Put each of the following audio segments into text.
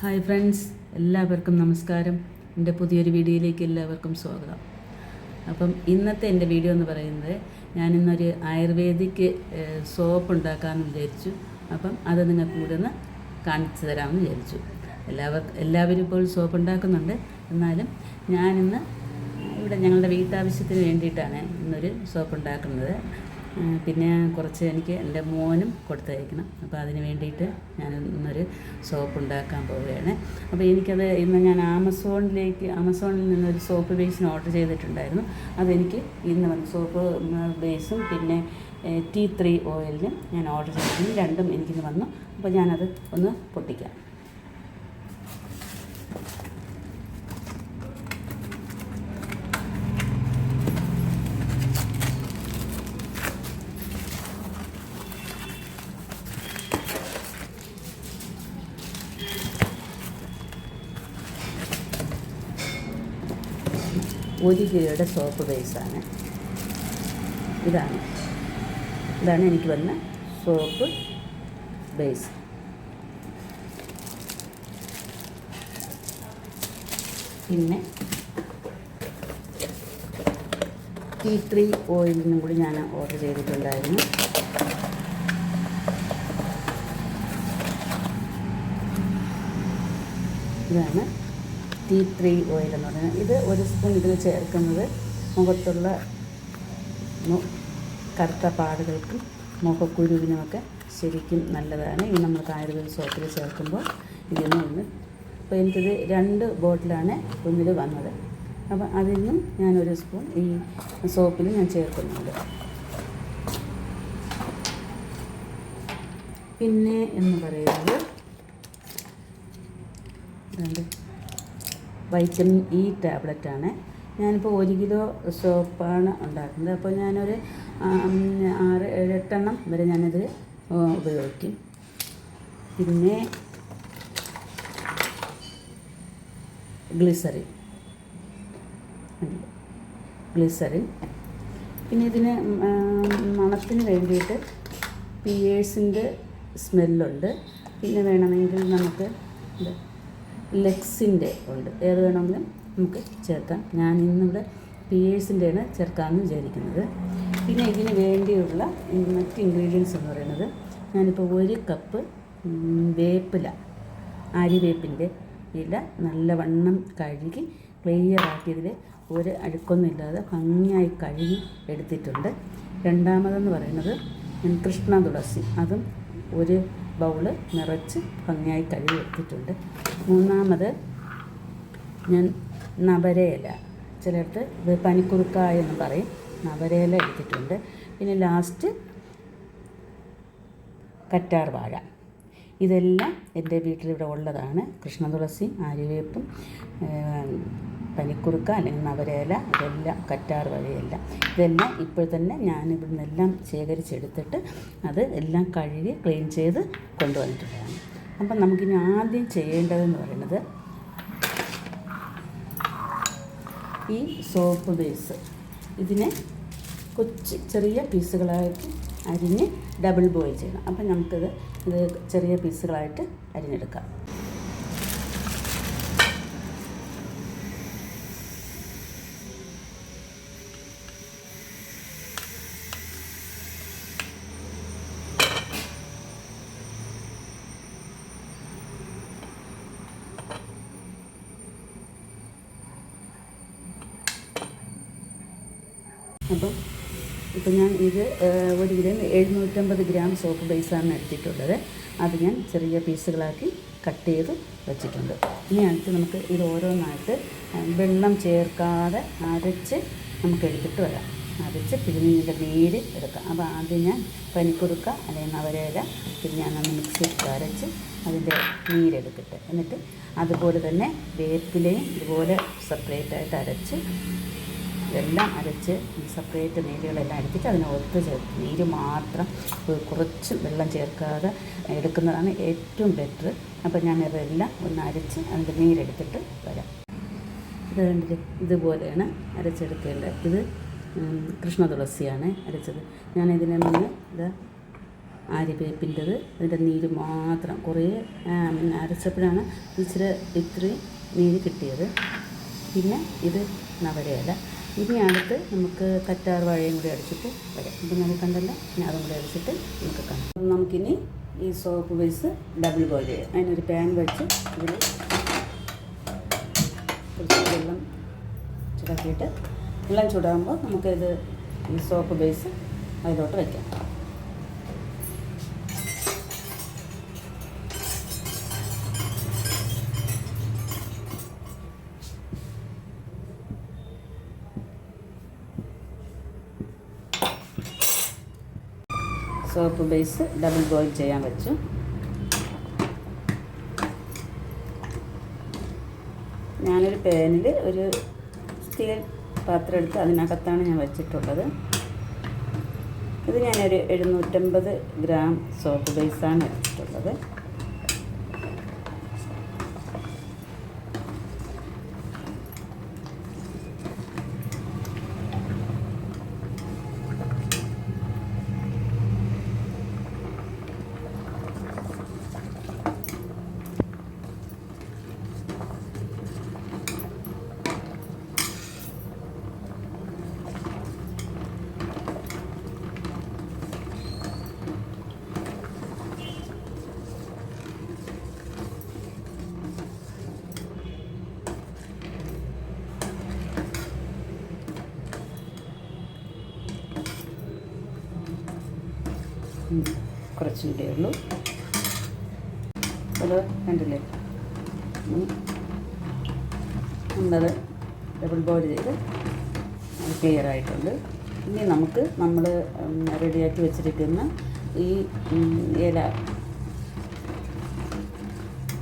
Hi friends എല്ലാവർക്കും നമസ്കാരം. എന്റെ പുതിയൊരു വീഡിയോയിലേക്ക് എല്ലാവർക്കും സ്വാഗതം. അപ്പം ഇന്നത്തെ എന്റെ വീഡിയോ എന്ന് പറയുന്നത് ഞാനിന്നൊരു ആയുർവേദിക് സോപ്പ് ഉണ്ടാക്കാമെന്ന് വിചാരിച്ചു. അപ്പം അത് നിങ്ങൾക്ക് കൂടെ ഒന്ന് കാണിച്ചു തരാമെന്ന് വിചാരിച്ചു. എല്ലാവർക്കും എല്ലാവരും ഇപ്പോൾ സോപ്പ് ഉണ്ടാക്കുന്നുണ്ട്. എന്നാലും ഞാനിന്ന് ഇവിടെ ഞങ്ങളുടെ വീട്ടാവശ്യത്തിന് വേണ്ടിയിട്ടാണ് ഇന്നൊരു സോപ്പ് ഉണ്ടാക്കുന്നത്. പിന്നെ കുറച്ച് എനിക്ക് എന്റെ മോനും കൊടുത്തയക്കണം. അപ്പോൾ അതിന് വേണ്ടിയിട്ട് ഞാൻ ഇന്നൊരു സോപ്പ് ഉണ്ടാക്കാൻ പോവുകയാണ്. അപ്പോൾ എനിക്കത് ഇന്ന് ഞാൻ ആമസോണിലേക്ക് ആമസോണിൽ നിന്നൊരു സോപ്പ് ബേസിന് ഓർഡർ ചെയ്തിട്ടുണ്ടായിരുന്നു. അതെനിക്ക് ഇന്ന് വന്നു സോപ്പ് ബേസും പിന്നെ ടി ത്രീ ഓയിലിനും ഞാൻ ഓർഡർ ചെയ്തിരുന്നു രണ്ടും എനിക്കിന്ന് വന്നു. അപ്പോൾ ഞാനത് ഒന്ന് പൊട്ടിക്കാം. ഒരു കിലോയുടെ സോപ്പ് ബേസാണ്. ഇതാണ്. ഇതാണ് എനിക്ക് വന്ന സോപ്പ് ബേസ്. പിന്നെ ടീ ത്രീ ഓയിലിനും കൂടി ഞാൻ ഓർഡർ ചെയ്തിട്ടുണ്ടായിരുന്നു. ഇതാണ്. ടീ ത്രീ ഓയിൽ എന്ന് പറയുന്നത് ഇത് ഒരു സ്പൂൺ ഇതിൽ ചേർക്കുന്നത് മുഖത്തുള്ള കറുത്ത പാടുകൾക്കും മുഖക്കുരുവിനുമൊക്കെ ശരിക്കും നല്ലതാണ്. ഈ നമ്മൾ ആയുർവേദ സോപ്പിൽ ചേർക്കുമ്പോൾ ഇതിന് ഒന്ന് അപ്പോൾ എനിക്കിത് രണ്ട് ബോട്ടിലാണ് ഒന്നിൽ വന്നത്. അപ്പോൾ അതിൽ നിന്നും ഞാനൊരു സ്പൂൺ ഈ സോപ്പിൽ ഞാൻ ചേർക്കുന്നുണ്ട്. പിന്നെ എന്ന് പറയുന്നത് രണ്ട് വൈറ്റമിൻ ഇ ടാബ്ലറ്റാണ്. ഞാനിപ്പോൾ ഒരു കിലോ സോപ്പാണ് ഉണ്ടാക്കുന്നത്. അപ്പോൾ ഞാനൊരു ആറ് ഏഴ് എട്ടെണ്ണം വരെ ഞാനത് ഉപയോഗിക്കും. പിന്നെ ഗ്ലിസറിൻ. ഗ്ലിസറിൻ. പിന്നെ ഇതിന് മണത്തിന് വേണ്ടിയിട്ട് പിയേഴ്സിന്റെ സ്മെല്ലുണ്ട്. പിന്നെ വേണമെങ്കിൽ നമുക്ക് ഇത് ലെക്സിന്റെ ഉണ്ട്. ഏത് വേണമെങ്കിലും നമുക്ക് ചേർക്കാം. ഞാൻ ഇന്നിവിടെ പിയേഴ്സിന്റെയാണ് ചേർക്കാമെന്ന് വിചാരിക്കുന്നത്. പിന്നെ ഇതിന് വേണ്ടിയുള്ള മറ്റ് ഇൻഗ്രീഡിയൻസ് എന്ന് പറയുന്നത് ഞാനിപ്പോൾ ഒരു കപ്പ് വേപ്പില അരിവേപ്പിന്റെ ഇല നല്ലവണ്ണം കഴുകി ക്ലിയർ ആക്കിയതിൽ ഒരു അഴുക്കൊന്നുമില്ലാതെ ഭംഗിയായി കഴുകി എടുത്തിട്ടുണ്ട്. രണ്ടാമതെന്ന് പറയുന്നത് കൃഷ്ണ തുളസി. അതും ഒരു ബൗൾ നിറച്ച് ഭംഗിയായി കഴുകി എടുത്തിട്ടുണ്ട് മൂന്നാമത് ഞാൻ നവരയില ചിലയിടത്ത് ഇത് പനിക്കുറുക്കായ എന്ന് പറയും. നവരയില എടുത്തിട്ടുണ്ട്. പിന്നെ ലാസ്റ്റ് കറ്റാർ വാഴ. ഇതെല്ലാം എന്റെ വീട്ടിലിവിടെ ഉള്ളതാണ്. കൃഷ്ണതുളസി ആര്യവേപ്പും പനിക്കുറുക്ക അല്ലെങ്കിൽ നവരയില ഇതെല്ലാം കറ്റാർ വഴിയെല്ലാം. ഇതെല്ലാം ഇപ്പോൾ തന്നെ ഞാൻ ഇവിടെ നിന്നെല്ലാം ശേഖരിച്ചെടുത്തിട്ട് അത് എല്ലാം കഴുകി ക്ലീൻ ചെയ്ത് കൊണ്ടുവന്നിട്ടുള്ളതാണ്. അപ്പം നമുക്കിനി ആദ്യം ചെയ്യേണ്ടതെന്ന് പറയുന്നത് ഈ സോപ്പ് ബേസ്. ഇതിനെ കൊച്ചു ചെറിയ പീസുകളായിട്ട് അരിഞ്ഞ് ഡബിൾ ബോയിൽ ചെയ്യണം. അപ്പം നമുക്കിത് ഇത് ചെറിയ പീസുകളായിട്ട് അരിഞ്ഞെടുക്കാം അപ്പം ഇപ്പം ഞാൻ ഇത് ഒരു കിലോ എഴുന്നൂറ്റമ്പത് ഗ്രാം സോപ്പ് ബേസാണ് എടുത്തിട്ടുള്ളത്. അത് ഞാൻ ചെറിയ പീസുകളാക്കി കട്ട് ചെയ്ത് വെച്ചിട്ടുണ്ട്. ഇനി അടുത്ത് നമുക്ക് ഇത് ഓരോന്നായിട്ട് വെള്ളം ചേർക്കാതെ അരച്ച് നമുക്ക് എടുത്തിട്ട് വരാം. അരച്ച് പിഴിഞ്ഞിന്റെ നീര് എടുക്കാം. അപ്പോൾ ആദ്യം ഞാൻ പനിക്കുറുക്ക അല്ലെങ്കിൽ നവരേല പിന്നെ ഞാനൊന്ന് മിക്സിയിൽ അരച്ച് അതിന്റെ നീരെടുക്കട്ടെ എന്നിട്ട് അതുപോലെ തന്നെ വേപ്പിലയും ഇതുപോലെ സെപ്പറേറ്റ് ആയിട്ട് അരച്ച് ഇതെല്ലാം അരച്ച് സെപ്പറേറ്റ് നീരുകളെല്ലാം അരച്ചിട്ട് അതിനെ ഒത്ത് ചേർത്ത് നീര് മാത്രം കുറച്ച് വെള്ളം ചേർക്കാതെ എടുക്കുന്നതാണ് ഏറ്റവും ബെറ്റർ അപ്പോൾ ഞാനതെല്ലാം ഒന്ന് അരച്ച് അതിന്റെ നീരെടുത്തിട്ട് വരാം. ഇത് കണ്ടില്ലേ? ഇതുപോലെയാണ് അരച്ചെടുക്കേണ്ടത്. ഇത് കൃഷ്ണ തുളസിയാണ് അരച്ചത്. ഞാനിതിനെ നിന്ന് ഇത് ആര്യവേപ്പിന്റെത് അതിന്റെ നീര് മാത്രം കുറേ അരച്ചപ്പോഴാണ് ഇച്ചിരി ഇത്രയും നീര് കിട്ടിയത്. പിന്നെ ഇത് നവരയില ഇനി അടുത്ത് നമുക്ക് കറ്റാർ വാഴയും കൂടി അടിച്ചിട്ട് വരാം. ഇപ്പം നമ്മൾ കണ്ടല്ലോ. ഇനി അതും കൂടി അടിച്ചിട്ട് നമുക്ക് കാണാം. നമുക്കിനി ഈ സോപ്പ് ബേസ് ഡബിൾ ബോയിൽ ചെയ്യാം. അതിനൊരു പാൻ വെച്ച് ഇതിൽ കുറച്ച് വെള്ളം ചൂടാക്കിയിട്ട് വെള്ളം ചൂടാകുമ്പോൾ നമുക്കിത് ഈ സോപ്പ് ബേസ് അതിലോട്ട് വയ്ക്കാം സോപ്പ് ബേസ് ഡബിൾ ബോയിൽ ചെയ്യാൻ വെച്ചു ഞാനൊരു പാനിൽ ഒരു സ്റ്റീൽ പാത്രം എടുത്ത് അതിനകത്താണ് ഞാൻ വെച്ചിട്ടുള്ളത്. ഇത് ഞാനൊരു എഴുന്നൂറ്റമ്പത് ഗ്രാം സോപ്പ് ബേസാണ് വെച്ചിട്ടുള്ളത് കുറച്ചും കൂടിയേ ഉള്ളൂ ഹലോ കണ്ടില്ലേ നമ്മളത് ഡബിൾ ബോയിൽ ചെയ്ത് ക്ലിയർ ആയിട്ടുണ്ട്. ഇനി നമുക്ക് നമ്മൾ റെഡിയാക്കി വെച്ചിരിക്കുന്ന ഈ ഇല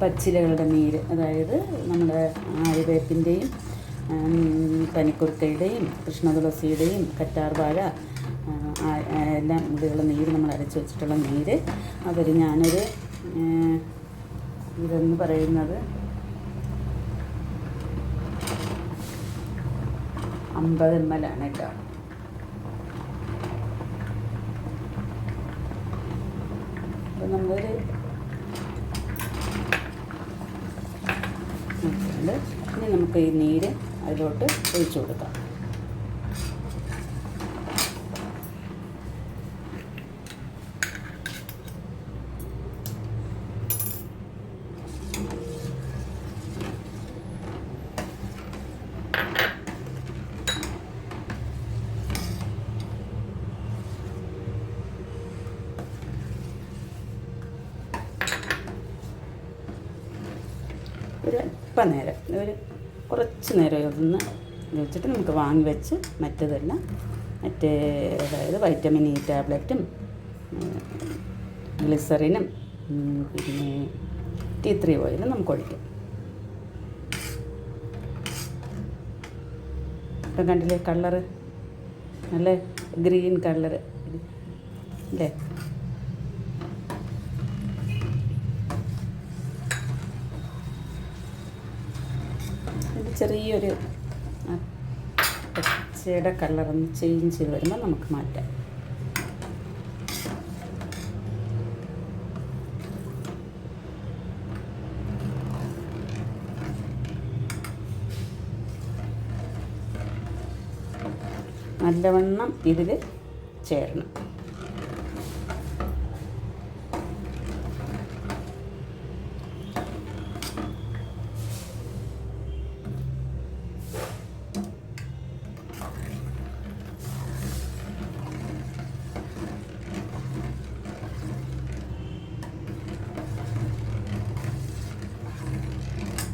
പച്ചിലകളുടെ നീര് അതായത് നമ്മുടെ ആയുർവേദത്തിന്റെയും പനിക്കുറുക്കയുടെയും കൃഷ്ണതുളസിയുടെയും കറ്റാർവാഴ എല്ലാം ഇതുള്ള നീര് നമ്മൾ അരച്ച് വെച്ചിട്ടുള്ള നീര്. അതൊരു ഞാനൊരു ഇതെന്ന് പറയുന്നത് അമ്പത് എം എൽ ആണ് കേട്ടോ. അപ്പം നമ്മളൊരു ഇനി നമുക്ക് ഈ നീര് അതിലോട്ട് ഒഴിച്ചു കൊടുക്കാം. ഒരു അല്പം നേരം ഒരു കുറച്ച് നേരം ഇതൊന്ന് വെച്ചിട്ട് നമുക്ക് വാങ്ങി വെച്ച് മറ്റതെല്ലാം മറ്റേ അതായത് വൈറ്റമിൻ ഇ ടാബ്ലറ്റും ഗ്ലിസറിനും പിന്നെ ടി ത്രീ ഓയിലും നമുക്ക് ഒഴിക്കാം. ഇപ്പം കണ്ടില്ലേ കളറ് നല്ല ഗ്രീൻ കളറ് അല്ലേ ഇത് ചെറിയൊരു പച്ചയുടെ കളർ ഒന്ന് ചേഞ്ച് ചെയ്ത് വരുമ്പോൾ നമുക്ക് മാറ്റാം. നല്ലവണ്ണം ഇതിൽ ചേരണം.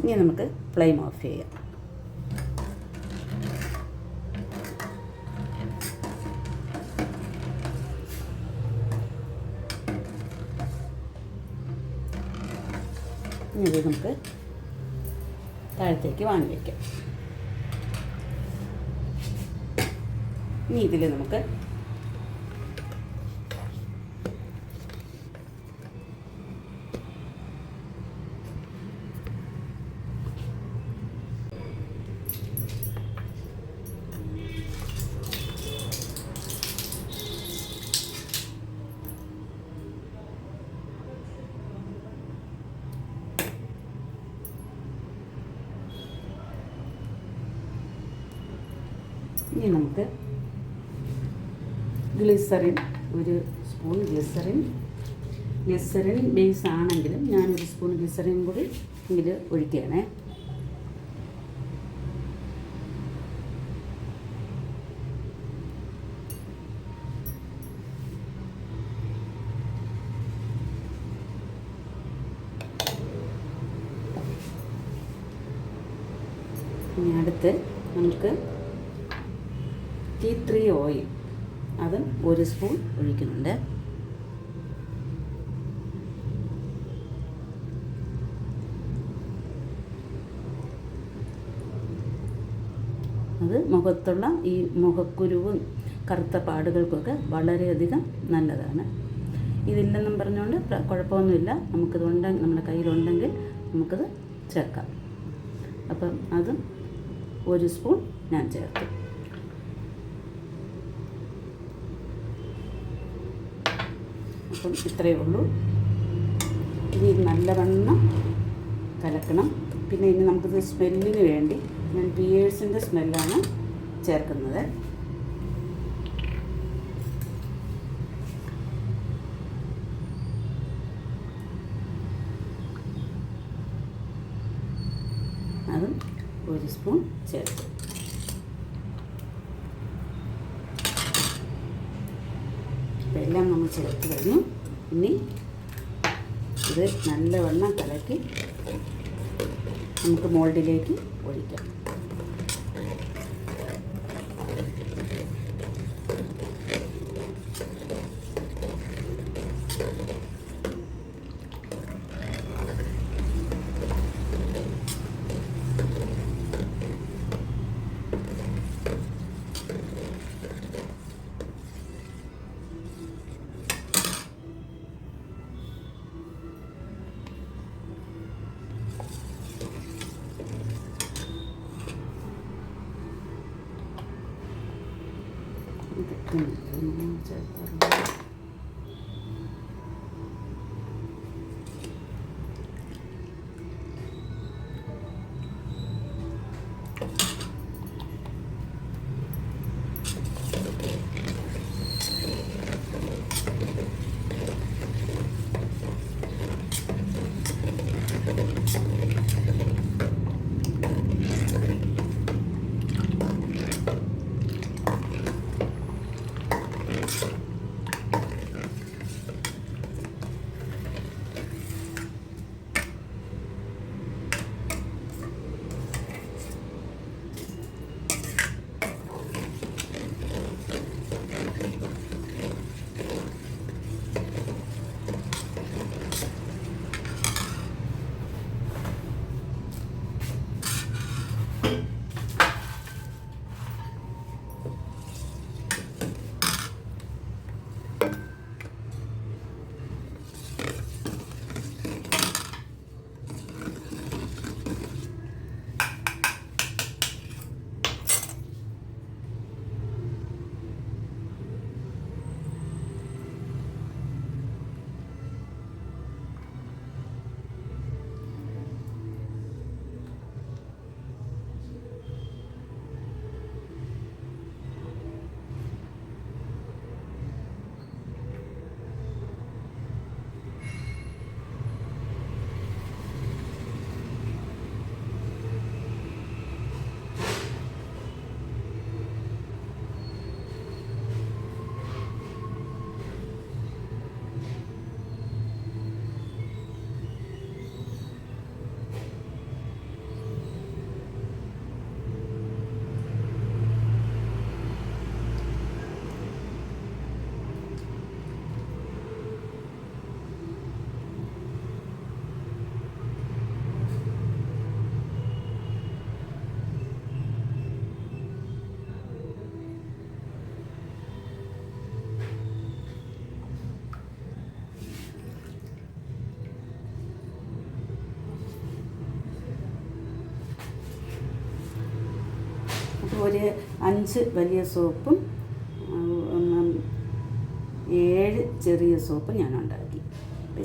ഇനി നമുക്ക് ഫ്ലെയിം ഓഫ് ചെയ്യാം. ഇനി നമുക്ക് താഴത്തേക്ക് വാങ്ങി വയ്ക്കാം ഇനി ഇതിൽ നമുക്ക് ഇനി നമുക്ക് ഗ്ലിസറിൻ ഒരു സ്പൂൺ ഗ്ലിസറിൻ ഗ്ലിസറിൻ ബേസ് ആണെങ്കിലും ഞാനൊരു സ്പൂൺ ഗ്ലിസറിൻ കൂടി ഇതിൽ ഒഴിക്കുകയാണേ ഇനി അടുത്ത് നമുക്ക് ടീ ത്രീ ഓയിൽ അത് ഒരു സ്പൂൺ ഒഴിക്കുന്നുണ്ട്. അത് മുഖത്തുള്ള ഈ മുഖക്കുരുവും കറുത്ത പാടുകൾക്കൊക്കെ വളരെയധികം നല്ലതാണ്. ഇതില്ലെന്നും പറഞ്ഞുകൊണ്ട് കുഴപ്പമൊന്നുമില്ല. നമുക്കിത് ഉണ്ടെങ്കിൽ നമ്മുടെ കയ്യിലുണ്ടെങ്കിൽ നമുക്കത് ചേർക്കാം. അപ്പം അതും ഒരു സ്പൂൺ ഞാൻ ചേർത്തു. അപ്പം ഇത്രയേ ഉള്ളൂ. ഇനി നല്ലവണ്ണം കലക്കണം. പിന്നെ ഇനി നമുക്കിത് സ്മെല്ലിന് വേണ്ടി ഞാൻ ബിയേഴ്സിന്റെ സ്മെല്ലാണ് ചേർക്കുന്നത്. അതും ഒരു സ്പൂൺ ചേർത്തു ഇപ്പം എല്ലാം നമ്മൾ ചേർത്ത് കഴിഞ്ഞു. ഇനി ഇത് നല്ലവണ്ണം കലക്കി നമുക്ക് മോൾഡിലേക്ക് ഒഴിക്കാം. ചേർത്ത് അപ്പോൾ ഒരു അഞ്ച് വലിയ സോപ്പും ഏഴ് ചെറിയ സോപ്പും ഞാൻ ഉണ്ടാക്കി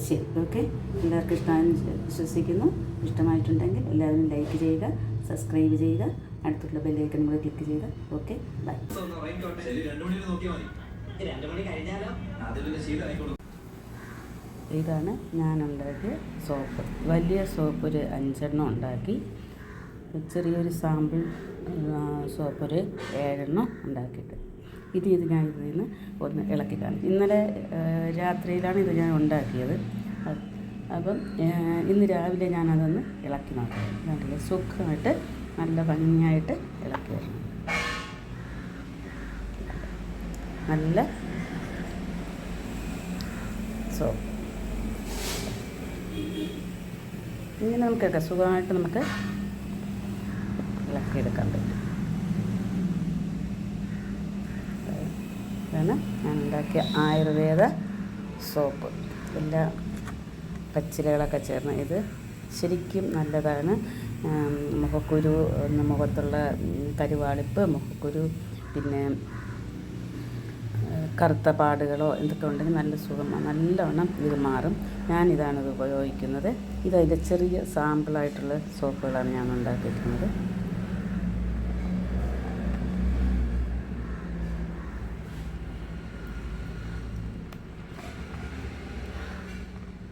ശരി ഓക്കെ. എല്ലാവർക്കും ഇഷ്ടമാണെന്ന് വിശ്വസിക്കുന്നു. ഇഷ്ടമായിട്ടുണ്ടെങ്കിൽ എല്ലാവരും ലൈക്ക് ചെയ്യുക സബ്സ്ക്രൈബ് ചെയ്യുക അടുത്തുള്ള ബെല്ലേക്ക് നമ്മൾ ക്ലിക്ക് ചെയ്ത് ഓക്കെ ബൈ. ഇതാണ് ഞാൻ ഉണ്ടാക്കിയ സോപ്പ്. വലിയ സോപ്പ് ഒരു അഞ്ചെണ്ണം ഉണ്ടാക്കി. ചെറിയൊരു സാമ്പിൾ സോപ്പ് ഒരു ഏഴെണ്ണം ഉണ്ടാക്കിയിട്ട്. ഇനി ഇത് ഞാൻ ഇതിൽ നിന്ന് ഒന്ന് ഇളക്കി കാണും ഇന്നലെ രാത്രിയിലാണ് ഇത് ഞാൻ ഉണ്ടാക്കിയത്. അപ്പം ഇന്ന് രാവിലെ ഞാനതൊന്ന് ഇളക്കി നോക്കാം. നല്ല സുഖമായിട്ട് നല്ല ഭംഗിയായിട്ട് ഇളക്കി വരണം. നല്ല സോ ഇങ്ങനെ നമുക്കൊക്കെ സുഖമായിട്ട് നമുക്ക് ഇളക്കിയെടുക്കാൻ പറ്റും. ഇതാണ് ഞാൻ ഉണ്ടാക്കിയ ആയുർവേദ സോപ്പ്. എല്ലാ പച്ചിലകളൊക്കെ ചേർന്ന് ഇത് ശരിക്കും നല്ലതാണ്. മുഖക്കുരു മുഖത്തുള്ള കരുവാളിപ്പ് മുഖക്കുരു പിന്നെ കറുത്ത പാടുകളോ എന്തൊക്കെ ഉണ്ടെങ്കിൽ നല്ല സുഖമാണ് നല്ലവണ്ണം ഇത് മാറും. ഞാനിതാണ് ഇത് ഉപയോഗിക്കുന്നത്. ഇതതിന്റെ ചെറിയ സാമ്പിളായിട്ടുള്ള സോപ്പുകളാണ് ഞാൻ ഉണ്ടാക്കിയിരിക്കുന്നത്.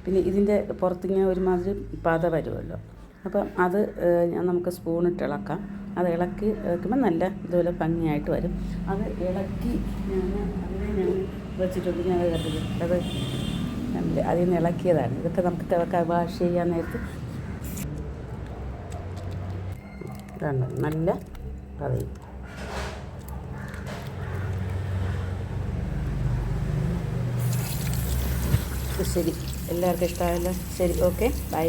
പിന്നെ ഇതിന്റെ പുറത്തിങ്ങനെ ഒരുമാതിരി പത വരുമല്ലോ. അപ്പം അത് ഞാൻ നമുക്ക് സ്പൂണിട്ട് ഇളക്കാം. അത് ഇളക്കി വെക്കുമ്പോൾ നല്ല ഇതുപോലെ ഭംഗിയായിട്ട് വരും. അത് ഇളക്കി ഞാൻ അങ്ങനെ ഞാൻ വെച്ചിട്ടുണ്ട്. ഞാൻ കണ്ടില്ലേ? അത് അതിൽ നിന്ന് ഇളക്കിയതാണ്. ഇതൊക്കെ നമുക്ക് തിളക്കാൻ വാഷ് ചെയ്യാൻ നേരത്ത് നല്ല പതയും. ശരി. എല്ലാവർക്കും ഇഷ്ടമായല്ലോ. ശരി ഓക്കെ. ബൈ.